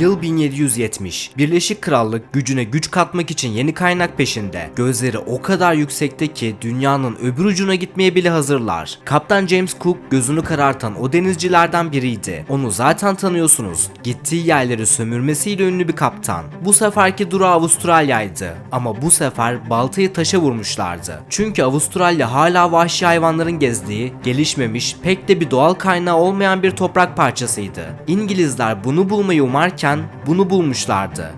Yıl 1770. Birleşik Krallık gücüne güç katmak için yeni kaynak peşinde. Gözleri o kadar yüksekte ki dünyanın öbür ucuna gitmeye bile hazırlar. Kaptan James Cook gözünü karartan o denizcilerden biriydi. Onu zaten tanıyorsunuz. Gittiği yerleri sömürmesiyle ünlü bir kaptan. Bu seferki durağı Avustralya'ydı. Ama bu sefer baltayı taşa vurmuşlardı. Çünkü Avustralya hala vahşi hayvanların gezdiği, gelişmemiş, pek de bir doğal kaynağı olmayan bir toprak parçasıydı. İngilizler bunu bulmayı umarken bunu bulmuşlardı.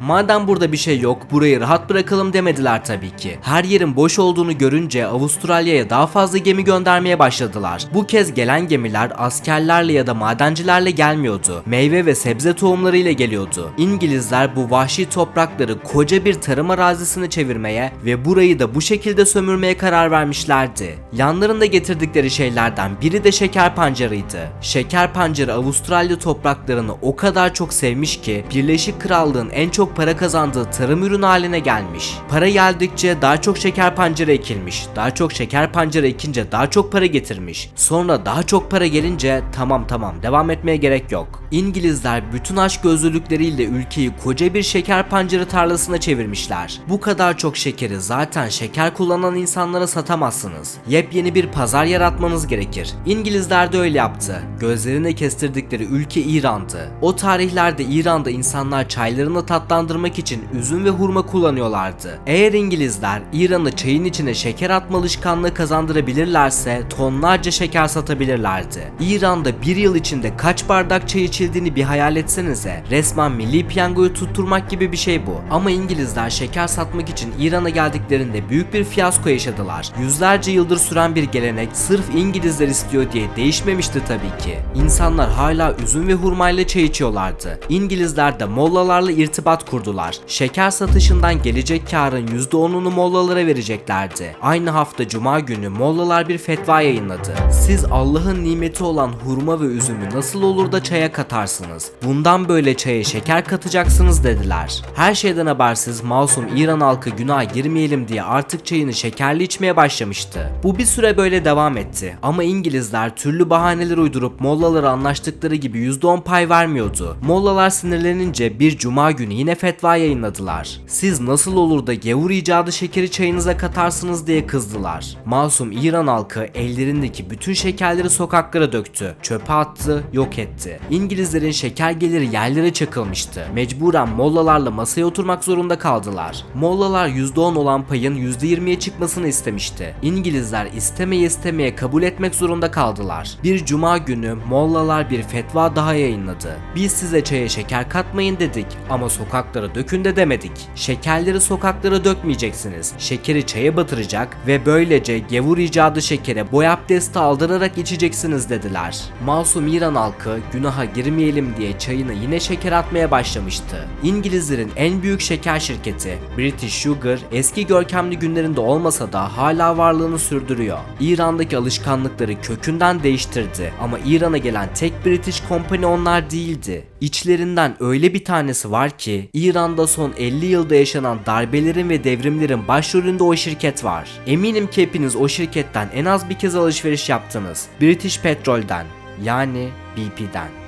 Madem burada bir şey yok, burayı rahat bırakalım demediler tabii ki. Her yerin boş olduğunu görünce Avustralya'ya daha fazla gemi göndermeye başladılar. Bu kez gelen gemiler askerlerle ya da madencilerle gelmiyordu. Meyve ve sebze tohumlarıyla geliyordu. İngilizler bu vahşi toprakları koca bir tarım arazisine çevirmeye ve burayı da bu şekilde sömürmeye karar vermişlerdi. Yanlarında getirdikleri şeylerden biri de şeker pancarıydı. Şeker pancarı Avustralya topraklarını o kadar çok sevmiş ki Birleşik Krallığın en çok para kazandığı tarım ürünü haline gelmiş. Para geldikçe daha çok şeker pancarı ekilmiş. Daha çok şeker pancarı ekince daha çok para getirmiş. Sonra daha çok para gelince tamam tamam devam etmeye gerek yok. İngilizler bütün aşk gözlülükleriyle ülkeyi koca bir şeker pancarı tarlasına çevirmişler. Bu kadar çok şekeri zaten şeker kullanan insanlara satamazsınız. Yepyeni bir pazar yaratmanız gerekir. İngilizler de öyle yaptı. Gözlerine kestirdikleri ülke İran'dı. O tarihlerde İran'da insanlar çaylarını tatlandırmak için üzüm ve hurma kullanıyorlardı. Eğer İngilizler İran'ı çayın içine şeker atma alışkanlığı kazandırabilirlerse tonlarca şeker satabilirlerdi. İran'da bir yıl içinde kaç bardak çay içildiğini bir hayal etsenize. Resmen milli piyangoyu tutturmak gibi bir şey bu. Ama İngilizler şeker satmak için İran'a geldiklerinde büyük bir fiyasko yaşadılar. Yüzlerce yıldır süren bir gelenek sırf İngilizler istiyor diye değişmemişti tabii ki. İnsanlar hala üzüm ve hurmayla çay içiyorlardı. İngilizler de mollalarla irtibat kurdular. Şeker satışından gelecek karın %10'unu mollalara vereceklerdi. Aynı hafta cuma günü mollalar bir fetva yayınladı. Siz Allah'ın nimeti olan hurma ve üzümü nasıl olur da çaya katarsınız? Bundan böyle çaya şeker katacaksınız dediler. Her şeyden habersiz masum İran halkı günaha girmeyelim diye artık çayını şekerli içmeye başlamıştı. Bu bir süre böyle devam etti ama İngilizler türlü bahaneler uydurup mollalara anlaştıkları gibi %10 pay vermiyordu. Mollalar sinirlenince bir cuma günü yine fetva yayınladılar. Siz nasıl olur da gavur icadı şekeri çayınıza katarsınız diye kızdılar. Masum İran halkı ellerindeki bütün şekerleri sokaklara döktü. Çöpe attı, yok etti. İngilizlerin şeker geliri yerlere çakılmıştı. Mecburen mollalarla masaya oturmak zorunda kaldılar. Mollalar %10 olan payın %20'ye çıkmasını istemişti. İngilizler istemeye istemeye kabul etmek zorunda kaldılar. Bir cuma günü mollalar bir fetva daha yayınladı. Biz size çaya şeker katmayın dedik ama sokaklara dökün de demedik. Şekerleri sokaklara dökmeyeceksiniz. Şekeri çaya batıracak ve böylece gevur icadı şekere boy abdesti aldırarak içeceksiniz dediler. Masum İran halkı günaha girmeyelim diye çayına yine şeker atmaya başlamıştı. İngilizlerin en büyük şeker şirketi British Sugar eski görkemli günlerinde olmasa da hala varlığını sürdürüyor. İran'daki alışkanlıkları kökünden değiştirdi ama İran'a gelen tek British Company onlar değildi. İçlerinden öyle bir tanesi var ki İran'da son 50 yılda yaşanan darbelerin ve devrimlerin başrolünde o şirket var. Eminim ki hepiniz o şirketten en az bir kez alışveriş yaptınız. British Petrol'den yani BP'den.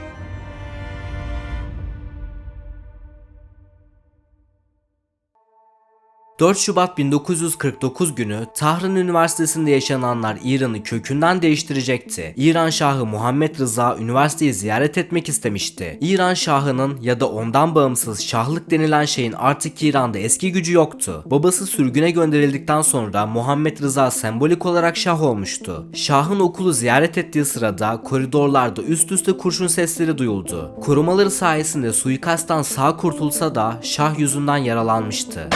4 Şubat 1949 günü Tahran Üniversitesi'nde yaşananlar İran'ı kökünden değiştirecekti. İran Şahı Muhammed Rıza üniversiteyi ziyaret etmek istemişti. İran Şahı'nın ya da ondan bağımsız şahlık denilen şeyin artık İran'da eski gücü yoktu. Babası sürgüne gönderildikten sonra Muhammed Rıza sembolik olarak şah olmuştu. Şahın okulu ziyaret ettiği sırada koridorlarda üst üste kurşun sesleri duyuldu. Korumaları sayesinde suikasttan sağ kurtulsa da şah yüzünden yaralanmıştı.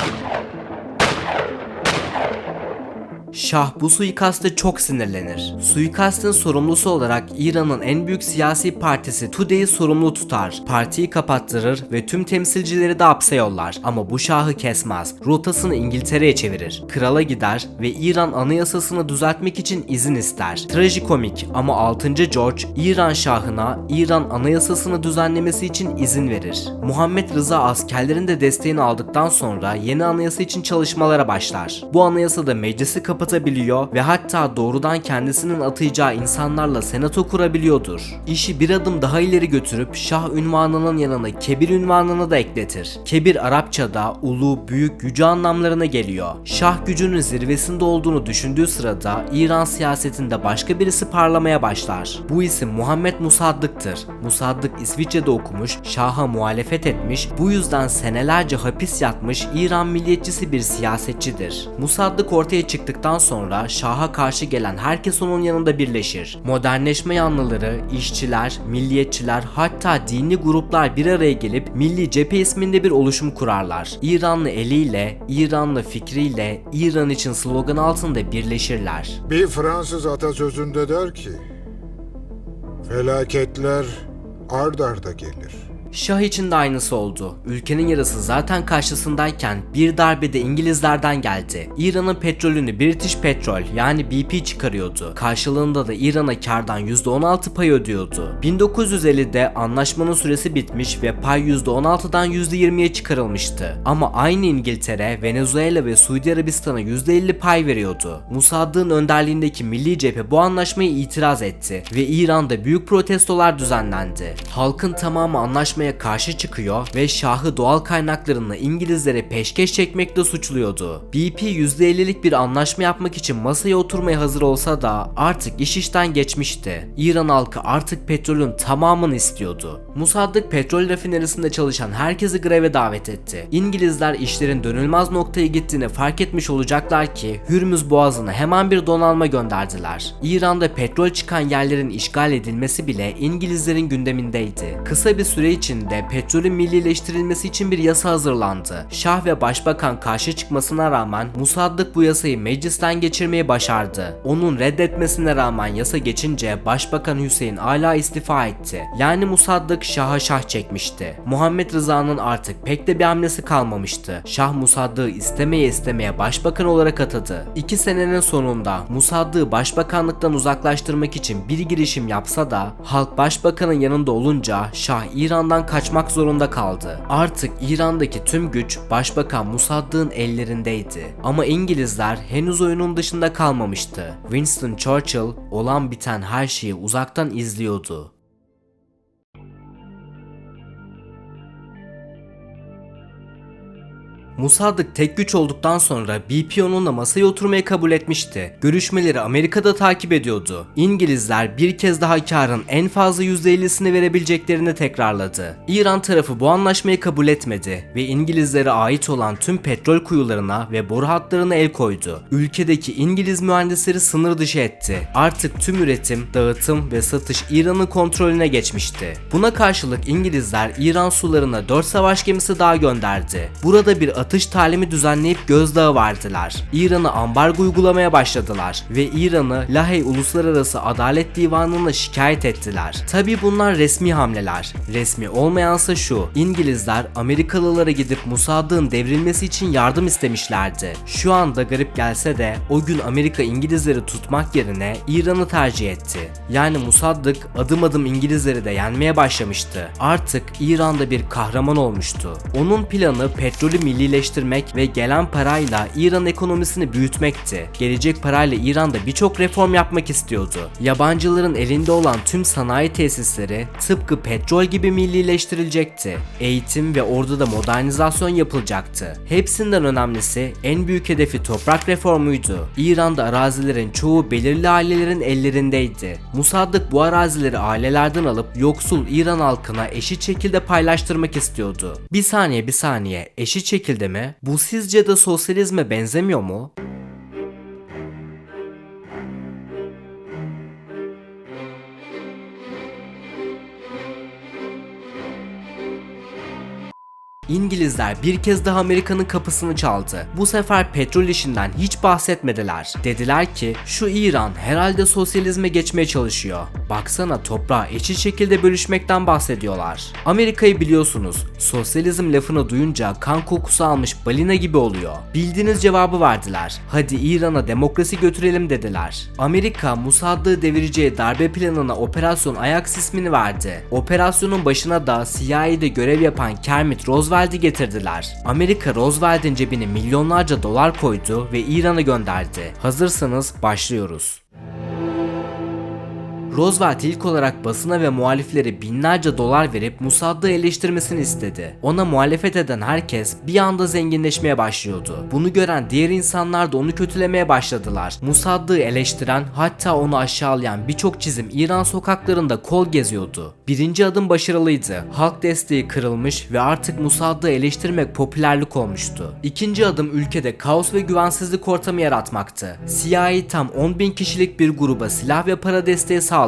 Şah bu suikaste çok sinirlenir. Suikastın sorumlusu olarak İran'ın en büyük siyasi partisi Tudeh'i sorumlu tutar. Partiyi kapattırır ve tüm temsilcileri de hapse yollar. Ama bu şahı kesmez. Rotasını İngiltere'ye çevirir. Krala gider ve İran anayasasını düzeltmek için izin ister. Trajikomik ama 6. George İran şahına İran anayasasını düzenlemesi için izin verir. Muhammed Rıza askerlerin de desteğini aldıktan sonra yeni anayasa için çalışmalara başlar. Bu anayasada meclisi kapatır kapatabiliyor ve hatta doğrudan kendisinin atayacağı insanlarla senato kurabiliyordur. İşi bir adım daha ileri götürüp Şah ünvanının yanına Kebir ünvanını da ekletir. Kebir Arapçada ulu, büyük, yüce anlamlarına geliyor. Şah gücünün zirvesinde olduğunu düşündüğü sırada İran siyasetinde başka birisi parlamaya başlar. Bu isim Muhammed Musaddık'tır. Musaddık İsviçre'de okumuş, Şah'a muhalefet etmiş, bu yüzden senelerce hapis yatmış İran milliyetçisi bir siyasetçidir. Musaddık ortaya çıktıktan sonra Şah'a karşı gelen herkes onun yanında birleşir. Modernleşme yanlıları, işçiler, milliyetçiler hatta dini gruplar bir araya gelip Milli Cephe isminde bir oluşum kurarlar. İranlı eliyle, İranlı fikriyle, İran için slogan altında birleşirler. Bir Fransız atasözünde der ki, felaketler ard arda gelir. Şah için de aynısı oldu. Ülkenin yarısı zaten karşısındayken bir darbede İngilizlerden geldi. İran'ın petrolünü British Petrol yani BP çıkarıyordu. Karşılığında da İran'a kardan %16 pay ödüyordu. 1950'de anlaşmanın süresi bitmiş ve pay %16'dan %20'ye çıkarılmıştı. Ama aynı İngiltere, Venezuela ve Suudi Arabistan'a %50 pay veriyordu. Musaddık'ın önderliğindeki Milli Cephe bu anlaşmayı itiraz etti ve İran'da büyük protestolar düzenlendi. Halkın tamamı anlaşmaya karşı çıkıyor ve Şah'ı doğal kaynaklarını İngilizlere peşkeş çekmekle suçluyordu. BP %50'lik bir anlaşma yapmak için masaya oturmaya hazır olsa da artık iş işten geçmişti. İran halkı artık petrolün tamamını istiyordu. Musaddık petrol rafinerisinde çalışan herkesi greve davet etti. İngilizler işlerin dönülmez noktaya gittiğini fark etmiş olacaklar ki Hürmüz Boğazı'na hemen bir donanma gönderdiler. İran'da petrol çıkan yerlerin işgal edilmesi bile İngilizlerin gündemindeydi. Kısa bir süre içinde petrolün millileştirilmesi için bir yasa hazırlandı. Şah ve başbakan karşı çıkmasına rağmen Musaddık bu yasayı meclisten geçirmeyi başardı. Onun reddetmesine rağmen yasa geçince Başbakan Hüseyin Ala istifa etti. Yani Musaddık Şah'a şah çekmişti. Muhammed Rıza'nın artık pek de bir hamlesi kalmamıştı. Şah Musaddık'ı istemeye istemeye başbakan olarak atadı. İki senenin sonunda Musaddık'ı başbakanlıktan uzaklaştırmak için bir girişim yapsa da halk başbakanın yanında olunca Şah İran'dan kaçmak zorunda kaldı. Artık İran'daki tüm güç Başbakan Musaddık'ın ellerindeydi. Ama İngilizler henüz oyunun dışında kalmamıştı. Winston Churchill olan biten her şeyi uzaktan izliyordu. Musaddık tek güç olduktan sonra BP onunla masaya oturmaya kabul etmişti. Görüşmeleri Amerika'da takip ediyordu. İngilizler bir kez daha karın en fazla %50'sini verebileceklerini tekrarladı. İran tarafı bu anlaşmayı kabul etmedi ve İngilizlere ait olan tüm petrol kuyularına ve boru hatlarına el koydu. Ülkedeki İngiliz mühendisleri sınır dışı etti. Artık tüm üretim, dağıtım ve satış İran'ın kontrolüne geçmişti. Buna karşılık İngilizler İran sularına 4 savaş gemisi daha gönderdi. Burada bir atış talimi düzenleyip gözdağı verdiler. İran'a ambargo uygulamaya başladılar ve İran'ı Lahey Uluslararası Adalet Divanı'na şikayet ettiler. Tabi bunlar resmi hamleler. Resmi olmayansa şu, İngilizler Amerikalılara gidip Musaddık'ın devrilmesi için yardım istemişlerdi. Şu anda garip gelse de o gün Amerika İngilizleri tutmak yerine İran'ı tercih etti. Yani Musaddık adım adım İngilizleri de yenmeye başlamıştı. Artık İran'da bir kahraman olmuştu. Onun planı petrolü millileştirmek ve gelen parayla İran ekonomisini büyütmekti. Gelecek parayla İran'da birçok reform yapmak istiyordu. Yabancıların elinde olan tüm sanayi tesisleri tıpkı petrol gibi millileştirilecekti. Eğitim ve orduda modernizasyon yapılacaktı. Hepsinden önemlisi en büyük hedefi toprak reformuydu. İran'da arazilerin çoğu belirli ailelerin ellerindeydi. Musaddık bu arazileri ailelerden alıp yoksul İran halkına eşit şekilde paylaştırmak istiyordu. Bir saniye bir saniye eşit şekilde mi? Bu sizce de sosyalizme benzemiyor mu? İngilizler bir kez daha Amerika'nın kapısını çaldı. Bu sefer petrol işinden hiç bahsetmediler. Dediler ki şu İran herhalde sosyalizme geçmeye çalışıyor. Baksana toprağı eşit şekilde bölüşmekten bahsediyorlar. Amerika'yı biliyorsunuz. Sosyalizm lafını duyunca kan kokusu almış balina gibi oluyor. Bildiğiniz cevabı verdiler. Hadi İran'a demokrasi götürelim dediler. Amerika Musaddık'ı devireceği darbe planına Operasyon Ajax ismini verdi. Operasyonun başına da CIA'de görev yapan Kermit Roosevelt'i getirdiler. Amerika Roosevelt'in cebine milyonlarca dolar koydu ve İran'a gönderdi. Hazırsanız başlıyoruz. Roosevelt ilk olarak basına ve muhaliflere binlerce dolar verip Musaddık'ı eleştirmesini istedi. Ona muhalefet eden herkes bir anda zenginleşmeye başlıyordu. Bunu gören diğer insanlar da onu kötülemeye başladılar. Musaddık'ı eleştiren hatta onu aşağılayan birçok çizim İran sokaklarında kol geziyordu. Birinci adım başarılıydı. Halk desteği kırılmış ve artık Musaddık'ı eleştirmek popülerlik olmuştu. İkinci adım ülkede kaos ve güvensizlik ortamı yaratmaktı. CIA tam 10 bin kişilik bir gruba silah ve para desteği sağladı.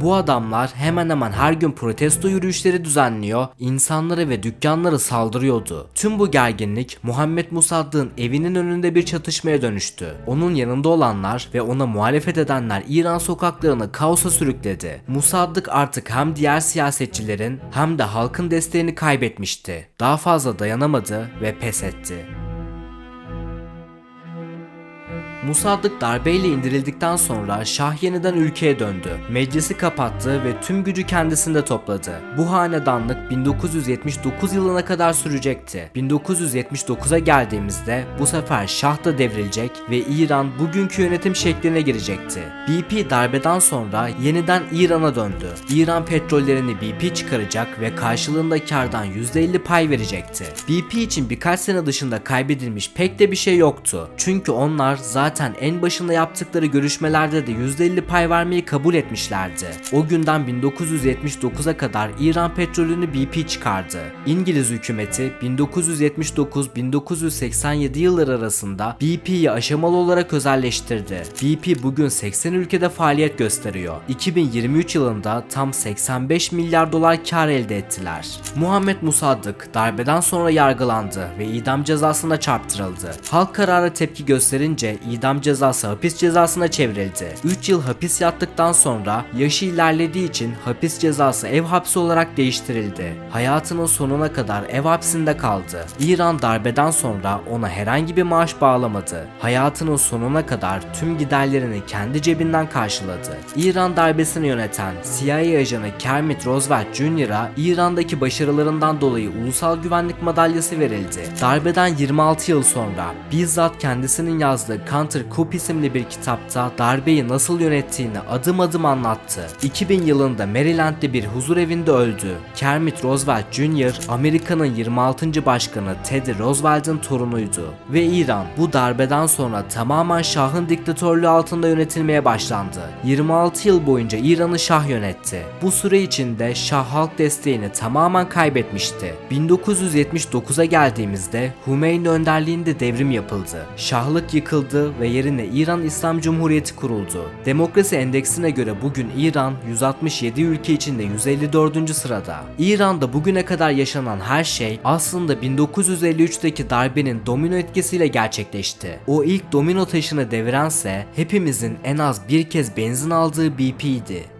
Bu adamlar hemen hemen her gün protesto yürüyüşleri düzenliyor, insanlara ve dükkanlara saldırıyordu. Tüm bu gerginlik Muhammed Musaddık'ın evinin önünde bir çatışmaya dönüştü. Onun yanında olanlar ve ona muhalefet edenler İran sokaklarını kaosa sürükledi. Musaddık artık hem diğer siyasetçilerin hem de halkın desteğini kaybetmişti. Daha fazla dayanamadı ve pes etti. Musaddık darbeyle indirildikten sonra Şah yeniden ülkeye döndü. Meclisi kapattı ve tüm gücü kendisinde topladı. Bu hanedanlık 1979 yılına kadar sürecekti. 1979'a geldiğimizde bu sefer Şah da devrilecek ve İran bugünkü yönetim şekline girecekti. BP darbeden sonra yeniden İran'a döndü. İran petrollerini BP çıkaracak ve karşılığında kardan %50 pay verecekti. BP için birkaç sene dışında kaybedilmiş pek de bir şey yoktu. Çünkü onlar zaten en başında yaptıkları görüşmelerde de %50 pay vermeyi kabul etmişlerdi. O günden 1979'a kadar İran petrolünü BP çıkardı. İngiliz hükümeti 1979-1987 yılları arasında BP'yi aşamalı olarak özelleştirdi. BP bugün 80 ülkede faaliyet gösteriyor. 2023 yılında tam 85 milyar dolar kar elde ettiler. Muhammed Musaddık darbeden sonra yargılandı ve idam cezasına çarptırıldı. Halk karara tepki gösterince idam cezası hapis cezasına çevrildi. 3 yıl hapis yattıktan sonra yaşı ilerlediği için hapis cezası ev hapsi olarak değiştirildi. Hayatının sonuna kadar ev hapsinde kaldı. İran darbeden sonra ona herhangi bir maaş bağlamadı. Hayatının sonuna kadar tüm giderlerini kendi cebinden karşıladı. İran darbesini yöneten CIA ajanı Kermit Roosevelt Jr.'a İran'daki başarılarından dolayı Ulusal Güvenlik Madalyası verildi. Darbeden 26 yıl sonra bizzat kendisinin yazdığı Counter Coup isimli bir kitapta darbeyi nasıl yönettiğini adım adım anlattı. 2000 yılında Maryland'de bir huzur evinde öldü. Kermit Roosevelt Jr. Amerika'nın 26. başkanı Teddy Roosevelt'in torunuydu. Ve İran bu darbeden sonra tamamen Şah'ın diktatörlüğü altında yönetilmeye başlandı. 26 yıl boyunca İran'ı Şah yönetti. Bu süre içinde Şah halk desteğini tamamen kaybetmişti. 1979'a geldiğimizde Hümeyni önderliğinde devrim yapıldı. Şahlık yıkıldı ve yerine İran İslam Cumhuriyeti kuruldu. Demokrasi endeksine göre bugün İran 167 ülke içinde 154. sırada. İran'da bugüne kadar yaşanan her şey aslında 1953'teki darbenin domino etkisiyle gerçekleşti. O ilk domino taşını devirense hepimizin en az bir kez benzin aldığı BP'ydi.